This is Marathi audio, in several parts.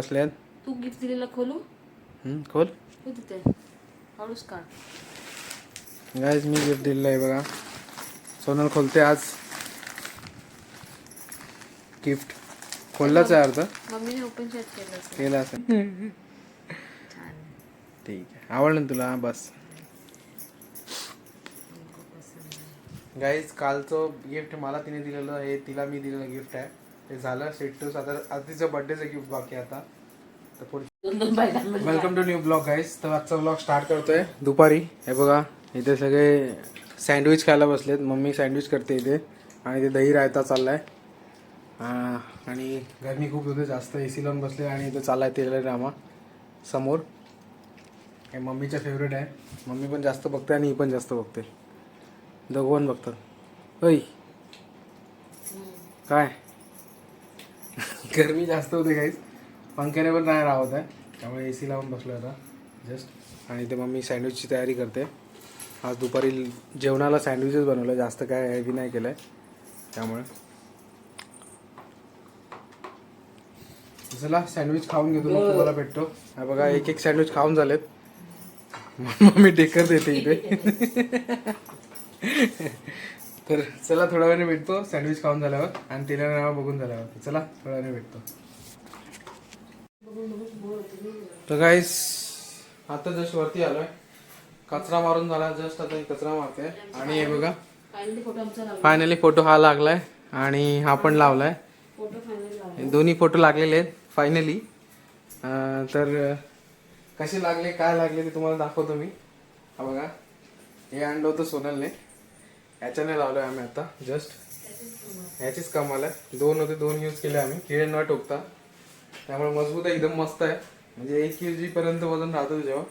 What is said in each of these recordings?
बसल्यात तू गिफ्ट दिलेला खोलू? हम्म, खोल. हो तिथे हळूच काढ. गाईज मी गिफ्ट दिलेलं आहे बघा. सोनल खोलते आज. गिफ्ट खोललाच आहे अर्थ मम्मीने ओपन शेट केलं असेल. केलं असं छान. ठीक आहे. आवडलं ना तुला? बस. गाईज कालचं गिफ्ट मला तिने दिलेलं आहे. तिला मी दिलेलं गिफ्ट आहे. ते झालं. सेट आता आधीचं बर्थडेचं गिफ्ट बाकी आहे आता तर पुढे welcome to new blog guys तर आजचा ब्लॉग स्टार्ट करतोय. दुपारी. हे बघा इथे सगळे सँडविच खायला बसलेत. मम्मी सँडविच करते इथे. आणि ते दही रायता चाललाय. हा, आणि गरमी खूप होते जास्त ए सी लावून बसले आणि इथे चाललाय तेल ड्रामा समोर. हे मम्मीच्या फेवरेट आहे. मम्मी पण जास्त बघते आणि ही पण जास्त बघते. दोघं बघतात. होय. काय? गरमी जास्त होते काहीच पंख्याने पण नाही राहत आहे त्यामुळे ए सी लावून बसलो आता जस्ट आणि ते मी सँडविचची तयारी करते. आज दुपारी जेवणाला सँडविचच बनवलं जास्त काय हेवी नाही केलं आहे त्यामुळे. चला सँडविच खाऊन घेतो मग तुम्हाला भेटतो. हा बघा एक एक सँडविच खाऊन झालेत. मम्मी डेकर देते इथे. तर चला थोड्या वेळाने भेटतो. सँडविच खाऊन झाल्यावर. आणि तिला बघून झाल्यावर. चला थोड्या वेळाने भेटतो. तर गाईस आता जस्ट वरती आलोय. कचरा मारून झाला. जस्ट आता कचरा मारते. आणि हे बघा. फायनली फोटो हा लागलाय. आणि हा पण लावलाय. लावला दोन्ही फोटो लागलेले आहेत फायनली तर कसे लागले काय लागले ते तुम्हाला दाखवतो मी. हा बघा. हे आणलं होतं सोनलने. याच्यानं लावलं आहे आम्ही आता जस्ट ह्याचीच कमाल आहे. दोन होते दोन यूज केले आम्ही. किडे न टोकता. त्यामुळे मजबूत आहे एकदम मस्त आहे. म्हणजे एक के जी पर्यंत वजन राहतं जेव्हा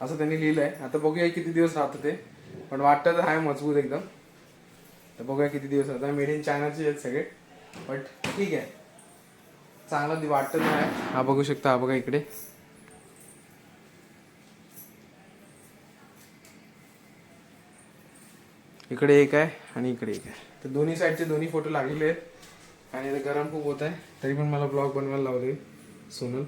असं त्यांनी लिहिलं आहे आता बघूया किती दिवस राहतं ते. पण वाटतं तर आहे मजबूत एकदम. तर बघूया किती दिवस राहतं. मेड इन चायनाचे आहेत सगळे. बट ठीक आहे. चांगलं वाटतं आहे. हा बघू शकता हा बघा इकडे. इकडे एक आहे आणि इकडे एक आहे. तर दोन्ही साईडचे दोन्ही फोटो लागलेले आहेत. आणि इथे गरम खूप होत आहे. तरी पण मला ब्लॉग बनवायला लावले सोनल.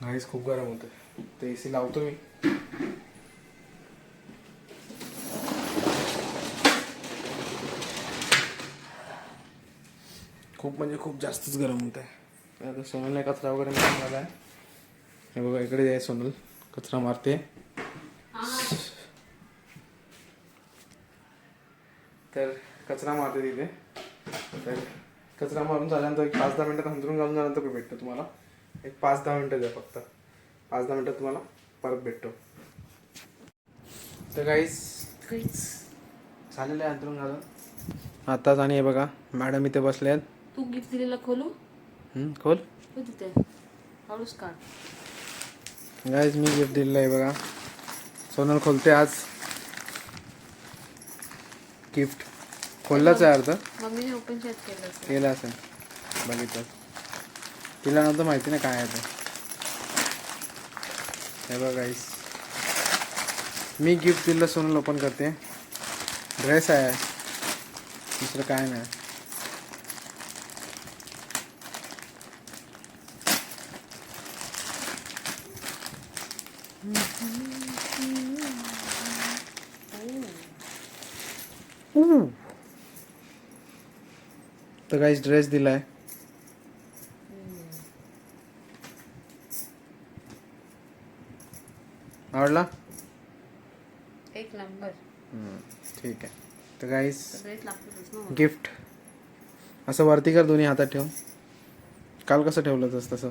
नाहीच खूप गरम होतं ते सी लावतो मी. खूप म्हणजे खूप जास्तच गरम होत आहे. आता सोनलने कचरा वगैरे मारून झाला आहे. हे बघा इकडे आहे सोनल. कचरा मारते. तर कचरा मारते तिथे. तर कचरा मारून झाल्यानंतर एक पाच दहा मिनिटात हंतरून घालून झाल्यानंतर भेटतो तुम्हाला? एक पाच दहा मिनिटं द्या फक्त. पाच दहा मिनिटात तुम्हाला परत भेटतो. तर काहीच काहीच झालेलं आहे अंतरून घालून. आताच आणि हे बघा मॅडम इथे बसले आहेत तू गिफ्ट दिलेला खोलू? खोल. तिथे. हळूच काढ. गाईज मी गिफ्ट दिलेलं आहे बघा. सोनल खोलते आज. गिफ्ट खोललाच आहे अर्थ मम्मीने ओपन शेट केलं असेल. केलं असेल. बघितलं. तिला नव्हतं माहिती ना काय आहे ते. हे बघा गाईस मी गिफ्ट दिलं सोनल ओपन करते. ड्रेस आहे. दुसरं काय नाही. तर काहीच ड्रेस दिलाय. आवडला? एक नंबर हम्म, ठीक आहे. तर काहीच गिफ्ट असं वरती कर दोन्ही हातात ठेव काल कसं ठेवलं तसं?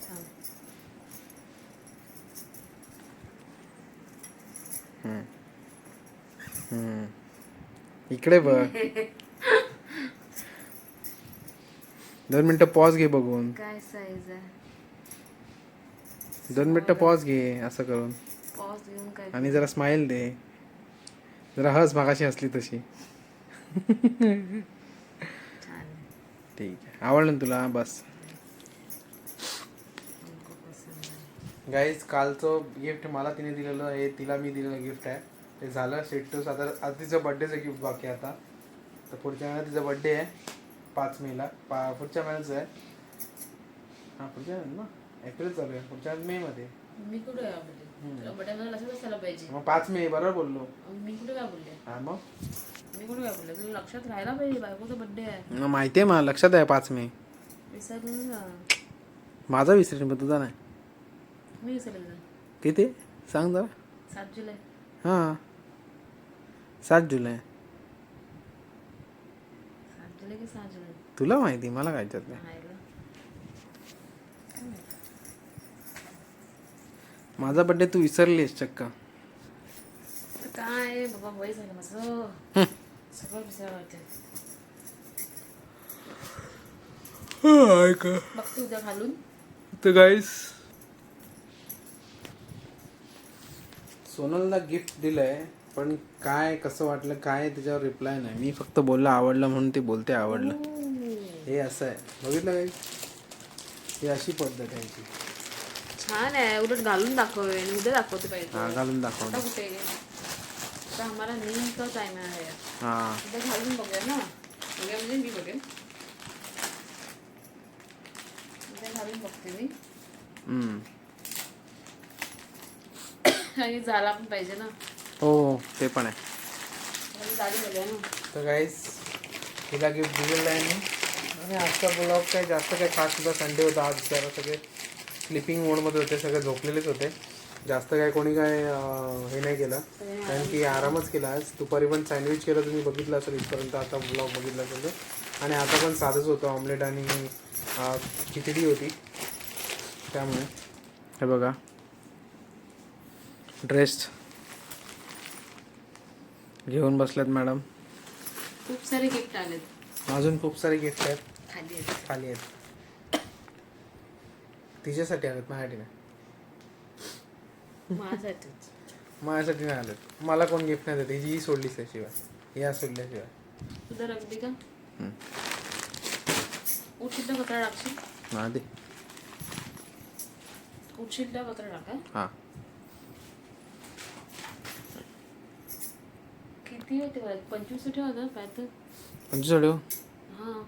थांब. हम्म. इकडे बघ. दोन मिनिटं पॉज घे बघून. काय साईज आहे? दोन मिनिटं पॉज घे असं करून. पॉज काय आणि जरा स्माइल दे. जरा हस मागाशी हसली तशी. ठीक आहे. आवडलं ना तुला? बस. गाईज कालचं गिफ्ट मला तिने दिलेलं आहे तिला मी दिलेलं गिफ्ट आहे. ते झालं सेट टू आता आता तिचा बड्डेचं गिफ्ट बाकी आता. तर पुढच्या महिन्यात तिचा बड्डे आहे पाच मेला पा पुढच्या महिन्याचं आहे. हां पुढच्या महिन्यात ना? एप्रिल चालू आहे. पुढच्या महिन्यात मेमध्ये मी कुठे काय बोलले तुला बड्यामध्ये लक्षात असायला पाहिजे. मग पाच मे बरोबर बोललो. मी कुठे काय बोलले? हां मग? मी कुठे काय बोलले? तुला लक्षात राहायला पाहिजे बायकोचा बड्डे आहे. मग माहिती आहे मला लक्षात आहे पाच मे. विसरली ना. माझा विसरेन पण तुझा नाही. मी विसरले किती? सांग जरा. सात जुलै. हां. सात जुलै. सात जुलै की सहा जुलै? तुला माहिती मला काय त्यात नाही. नाही गं. माझा बड्डे तू विसरलीस चक्का. तर काय? बाबा वय झालं माझं. सगळं विसरायला वाटतं बघते उद्या घालून. तर गाईस सोनलला गिफ्ट दिलंय पण काय कसं वाटलं काय त्याच्यावर रिप्लाय नाही. मी फक्त बोलला आवडलं म्हणून ते बोलते आवडलं. हे असं आहे. बघितलं गाईस ही अशी पद्धत आहे याची. छान आहे. उलट घालून दाखवे आणि उद्या दाखवते पाहिजे. हा घालून आता दाखवलं कुठे आहे? आता आम्हाला नेमकं टाइम आहे. हा. उद्या घालून बघूया ना. बघूया म्हणजे मी बघेन. उद्या घालून बघते मी. हम्म. आणि झाला पण पाहिजे ना. हो हो ते पण आहे. तर गाईस तिला गिफ्ट दिलेलं आहे मी. आणि आजचा ब्लॉग काय जास्त काही खास सुद्धा संडे होता आज जरा सगळे. स्लिपिंग मोडमध्ये होते सगळे झोपलेलेच होते. जास्त काय कोणी काय हे नाही केलं. कारण की आरामच केला आज. दुपारी पण सँडविच केलं तुम्ही बघितलं असेल इथपर्यंत आता ब्लॉग बघितला असेल तर. आणि आता पण साधंच होतं ऑमलेट आणि खिचडी होती. त्यामुळे. हे बघा. ड्रेस घेऊन बसल्यात मॅडम खूप सारे गिफ्ट आलेत. अजून खूप सारे गिफ्ट आहेत. खाली आहेत. खाली आहेत. तिच्यासाठी आलेत माझ्यासाठी नाही. माझ्यासाठी नाही आलेत. मला कोण गिफ्ट नाही देत? ही सोडलीच आहे शिवाय. या सोडल्याशिवाय तुझं रगडी का कचरा टाकशील? दे उठशील कचरा टाका. हां. किती होते बरं पंचवीस ठेव होतं काय तर. पंचवीस सोडव हां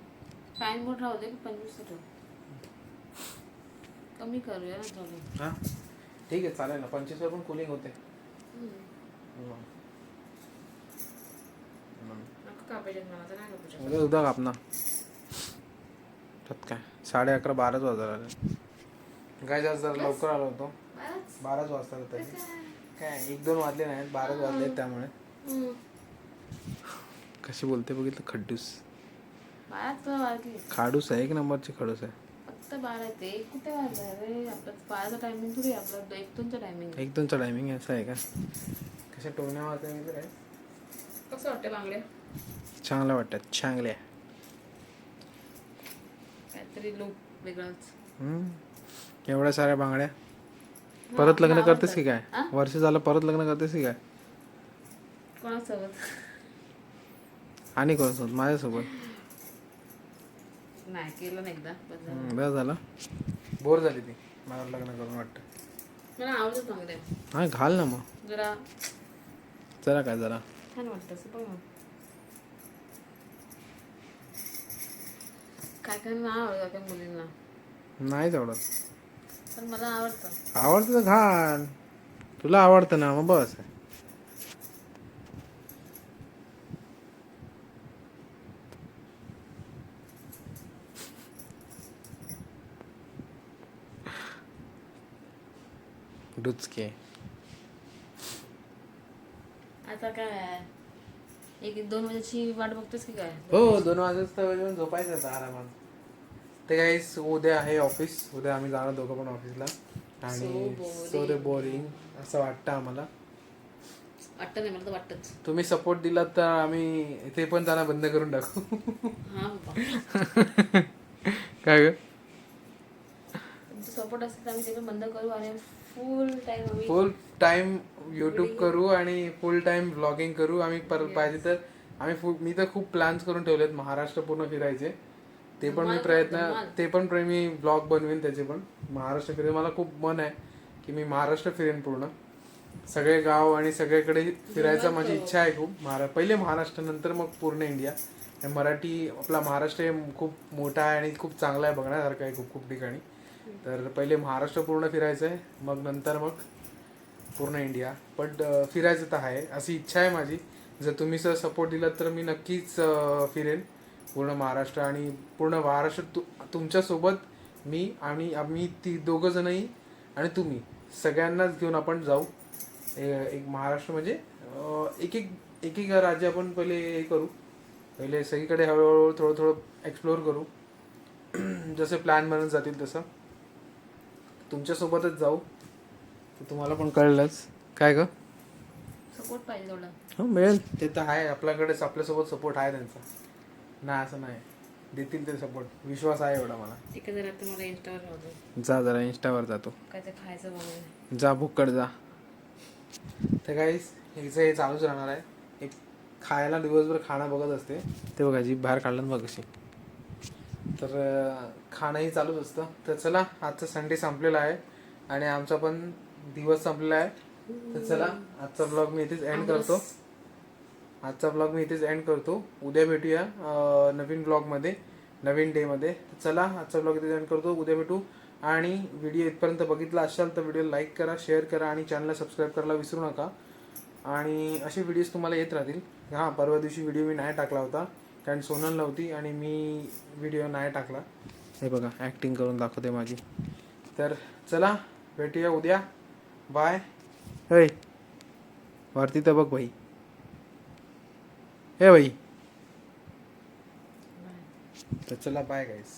पॅन मोठ राहू दे पंचवीस ठेव. कमी करूया ना थोडं. हां? ठीक आहे चालेल ना. पंचवीसवर पण कुलिंग होते. कापायचे मला नाही उद्या उद्या कापना त्यात काय? साडे अकरा बाराच वाजता आले काय जास्त जरा लवकर आलो होतो. बाराच वाजता होते काय एक दोन वाजले नाहीत बाराच वाजले त्यामुळे. हम्म. कशी बोलते बघितलं? खड्डूस. बाराच का वाजली खाडूस आहे एक नंबरची खडूस आहे? फक्त बारा ते. कुठे वाजलं आपलं बाराचा टायमिंग थोडी आहे, आपलं एक दोनचं टायमिंग एक दोनचा टायमिंग असं आहे का? कशा टोन्या वाजता काय कसं वाटतं बांगड्या? चांगलं वाटतात चांगल्या. काहीतरी लुक वेगळाच. हम्म. एवढ्या साऱ्या बांगड्या? परत लग्न करतेस की काय? हा? वर्ष झालं परत लग्न करतेस की काय? कोणासोबत? आणि कोणासोबत? माझ्यासोबत. नाही केलं नाही एकदा. बस झालं. हम्म, बस झालं. बोर झाली ती. मला लग्न करून वाटतं. मला आवडत बांगड्या हा घाल ना मग. जरा. जरा काय जरा. छान वाटतं असं बघ ना काय काय ना आवडतं काय मुलींना. नाहीच आवडत. पण मला आवडतं. आवडतं तर घाल. तुला आवडतं ना मग बस. डुचके आता काय? एक दोन वाजाची वाट बघतोस की काय? हो दोन वाजता झोपायचं आता आरामात. ते काही उद्या आहे ऑफिस. उद्या आम्ही जाणार दोघं पण ऑफिसला. आणि. सो रे बोरिंग असं वाटतं आम्हाला. वाटतं नाही मला तर वाटतच. तुम्ही सपोर्ट दिला तर आम्ही ते पण जाणं बंद करून टाकू. हा काय ग? सपोर्ट असेल तर आम्ही बंद करू आणि full time full time YouTube करू आणि फुल टाइम ब्लॉगिंग करू. आम्ही पर पाहिजे तर आम्ही मी तर खूप प्लॅन्स करून ठेवलेत महाराष्ट्र पूर्ण फिरायचे. ते पण मी प्रयत्न. ते पण प्र- मी ब्लॉग बनवेन त्याचे पण. महाराष्ट्र फिरेन. मला खूप मन आहे की मी महाराष्ट्र फिरेन पूर्ण. सगळे गाव आणि सगळीकडे फिरायचं माझी इच्छा आहे खूप. महारा पहिले महाराष्ट्र नंतर मग पूर्ण इंडिया आणि मराठी आपला महाराष्ट्र हे खूप मोठा आहे आणि खूप चांगला आहे बघण्यासारखं आहे खूप खूप ठिकाणी. तर पहिले महाराष्ट्र पूर्ण फिरायचं आहे मग नंतर मग पूर्ण इंडिया पण फिरायचं तर आहे. अशी इच्छा आहे माझी. जर तुम्ही सर सपोर्ट दिला तर मी नक्कीच फिरेन. पूर्ण महाराष्ट्र आणि पूर्ण महाराष्ट्र तु तुमच्यासोबत मी आणि आम्ही ती दोघं जणही आणि तुम्ही सगळ्यांनाच घेऊन आपण जाऊ. ए- एक महाराष्ट्र म्हणजे एक एक एक एक राज्य आपण पहिले हे करू. पहिले सगळीकडे हळूहळू थोडं थोडं एक्सप्लोअर करू. जसे प्लॅन बनत जातील तसं. तुमच्यासोबतच जाऊ. तर तुम्हाला पण कळलंच. काय ग? सपोर्ट पाहिजे थोडा हो मिळेल. ते तर आहे. आपल्याकडेच आपल्यासोबत सपोर्ट आहे त्यांचा. नाही असं नाही. देतील ते सपोर्ट. विश्वास आहे एवढा मला. जर इंस्टावर राहतो जा जरा इंस्टावर जातो. काय ते खायचं बघूया जा भुक्कड जा. तर काहीच हिचं हे चालूच राहणार आहे. एक खायला दिवसभर खाणं बघत असते. ते बघा जी बाहेर काढलं ना बघ कशी. तर खाणंही चालूच असतं. तर चला आजचा संडे संपलेला आहे आणि आमचा पण दिवस संपलेला आहे. तर चला आजचा ब्लॉग मी इथेच एंड करतो. आजचा ब्लॉग मी इथेच एंड करतो. उद्या भेटूया नवीन ब्लॉगमध्ये नवीन डेमध्ये चला आजचा ब्लॉग इथेच एंड करतो. उद्या भेटू. आणि व्हिडिओ इथपर्यंत बघितला असाल तर व्हिडिओ लाईक करा शेअर करा आणि चॅनलला सबस्क्राईब करायला विसरू नका. आणि असे व्हिडिओज तुम्हाला येत राहतील. हां परवा दिवशी व्हिडिओ मी नाही टाकला होता. कारण सोनल नव्हती आणि मी व्हिडिओ नाही टाकला. हे बघा ॲक्टिंग करून दाखवते माझी. तर चला भेटूया उद्या. बाय होय वरती तर बघ भाई हे भाई तर चला बाय गाईस